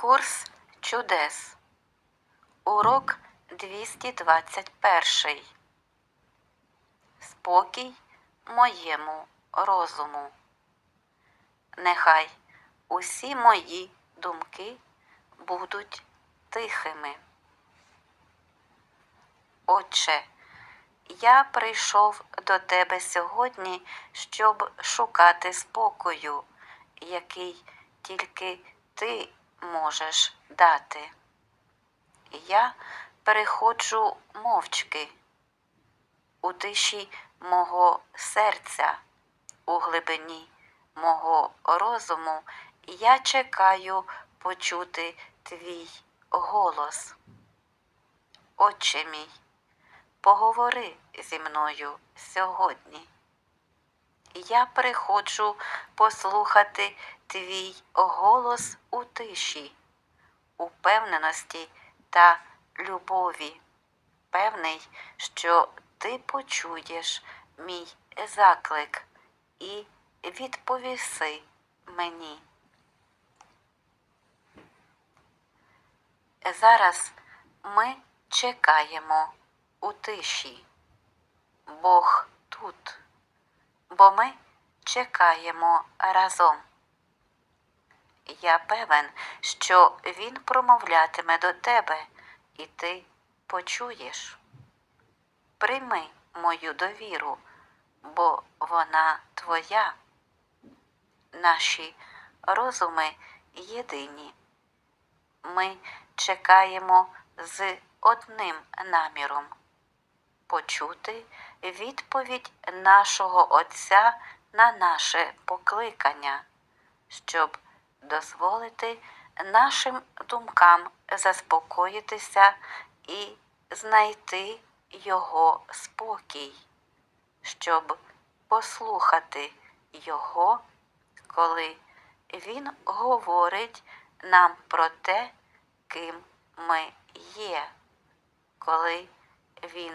Курс чудес. Урок 221. Спокій моєму розуму. Нехай усі мої думки будуть тихими. Отче, я прийшов до тебе сьогодні, щоб шукати спокою, який тільки ти можеш дати. Я переходжу мовчки у тиші мого серця, у глибині мого розуму я чекаю почути твій голос. Отче мій, поговори зі мною сьогодні. Я приходжу послухати твій голос у тиші, упевненості та любові. Певний, що ти почуєш мій заклик і відповіси мені. Зараз ми чекаємо у тиші. Бог тут, бо ми чекаємо разом. Я певен, що Він промовлятиме до тебе, і ти почуєш. Прийми мою довіру, бо вона твоя. Наші розуми єдині. Ми чекаємо з одним наміром почути відповідь нашого Отця на наше покликання, щоб дозволити нашим думкам заспокоїтися і знайти Його спокій, щоб послухати Його, коли Він говорить нам про те, ким ми є, коли Він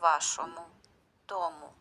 вашому дому.